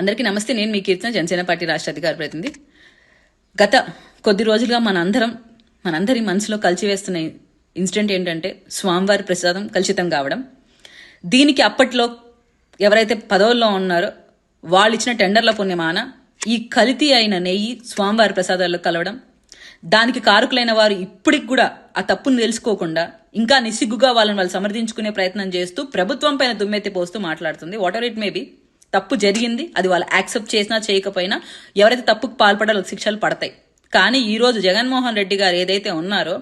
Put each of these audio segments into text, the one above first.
అందరికీ నమస్తే. నేను మీ కీర్తన జనసేన పార్టీ రాష్ట్ర అధికార ప్రతినిధి. గత కొద్ది రోజులుగా మనందరం మనందరి మనసులో కలిచివేస్తున్న ఇన్సిడెంట్ ఏంటంటే స్వామివారి ప్రసాదం కలుషితం కావడం. దీనికి అప్పట్లో ఎవరైతే పదవుల్లో ఉన్నారో వాళ్ళు ఇచ్చిన టెండర్ల పుణ్యమాన ఈ కలితి అయిన నెయ్యి స్వామివారి ప్రసాదాల్లో కలవడం. దానికి కారకులైన వారు ఇప్పటికి కూడా ఆ తప్పును తెలుసుకోకుండా ఇంకా నిస్సిగ్గుగా వాళ్ళని వాళ్ళు సమర్థించుకునే ప్రయత్నం చేస్తూ ప్రభుత్వం పైన దుమ్మెత్తి పోస్తూ మాట్లాడుతుంది. వాట్ ఎవర్ ఇట్ మే తప్పు జరిగింది అది వాళ్ళు యాక్సెప్ట్ చేసినా చేయకపోయినా ఎవరైతే తప్పుకు పాల్పడాలో శిక్షలు పడతాయి. కానీ ఈరోజు జగన్మోహన్ రెడ్డి గారు ఏదైతే ఉన్నారో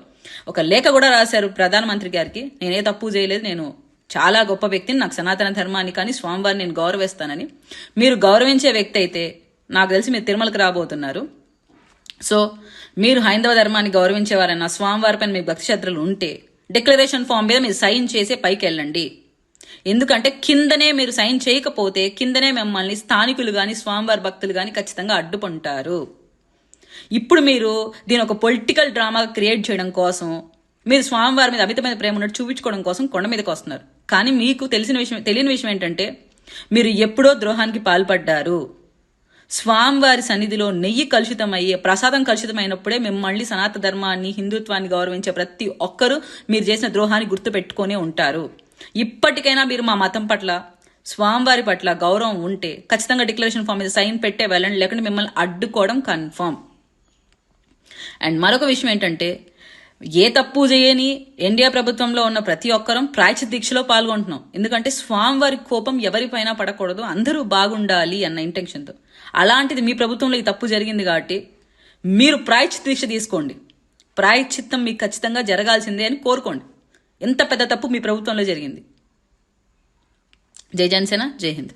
ఒక లేఖ కూడా రాశారు ప్రధానమంత్రి గారికి నేనే తప్పు చేయలేదు నేను చాలా గొప్ప వ్యక్తిని నాకు సనాతన ధర్మాన్ని కానీ స్వామివారిని నేను గౌరవిస్తానని. మీరు గౌరవించే వ్యక్తి అయితే నాకు తెలిసి మీరు తిరుమలకు రాబోతున్నారు. సో మీరు హైందవ ధర్మాన్ని గౌరవించేవారన్న స్వామివారి పైన మీకు భక్తి శ్రద్ధలు ఉంటే డిక్లరేషన్ ఫామ్ మీద మీరు సైన్ చేసే పైకి వెళ్ళండి. ఎందుకంటే కిందనే మీరు సైన్ చేయకపోతే కిందనే మిమ్మల్ని స్థానికులు కానీ స్వామివారి భక్తులు కానీ ఖచ్చితంగా అడ్డుకుంటారు. ఇప్పుడు మీరు దీని ఒక పొలిటికల్ డ్రామా క్రియేట్ చేయడం కోసం మీరు స్వామివారి మీద అమితమైన ప్రేమ ఉన్నట్టు చూపించుకోవడం కోసం కొండ మీదకి వస్తున్నారు. కానీ మీకు తెలిసిన విషయం తెలియని విషయం ఏంటంటే మీరు ఎప్పుడో ద్రోహానికి పాల్పడ్డారు. స్వామివారి సన్నిధిలో నెయ్యి కలుషితం అయ్యే ప్రసాదం కలుషితమైనప్పుడే మిమ్మల్ని సనాతన ధర్మాన్ని హిందుత్వాన్ని గౌరవించే ప్రతి ఒక్కరూ మీరు చేసిన ద్రోహాన్ని గుర్తుపెట్టుకునే ఉంటారు. ఇప్పటికైనా మీరు మా మతం పట్ల స్వామివారి పట్ల గౌరవం ఉంటే ఖచ్చితంగా డిక్లరేషన్ ఫామ్ మీద సైన్ పెట్టే వెళ్ళండి లేకుంటే మిమ్మల్ని అడ్డుకోవడం కన్ఫర్మ్ అండ్ మరొక విషయం ఏంటంటే ఏ తప్పు చేయని ఎన్డీఏ ప్రభుత్వంలో ఉన్న ప్రతి ఒక్కరం ప్రాయశ్చిత దీక్షలో పాల్గొంటున్నాం. ఎందుకంటే స్వామివారి కోపం ఎవరిపైన పడకూడదు అందరూ బాగుండాలి అన్న ఇంటెన్షన్తో అలాంటిది మీ ప్రభుత్వంలో ఈ తప్పు జరిగింది కాబట్టి మీరు ప్రాయశ్చిత దీక్ష తీసుకోండి. ప్రాయశ్చిత్తం మీకు ఖచ్చితంగా జరగాల్సిందే అని కోరుకోండి. ఎంత పెద్ద తప్పు మీ ప్రభుత్వంలో జరిగింది. జై జనసేన జై హింద్.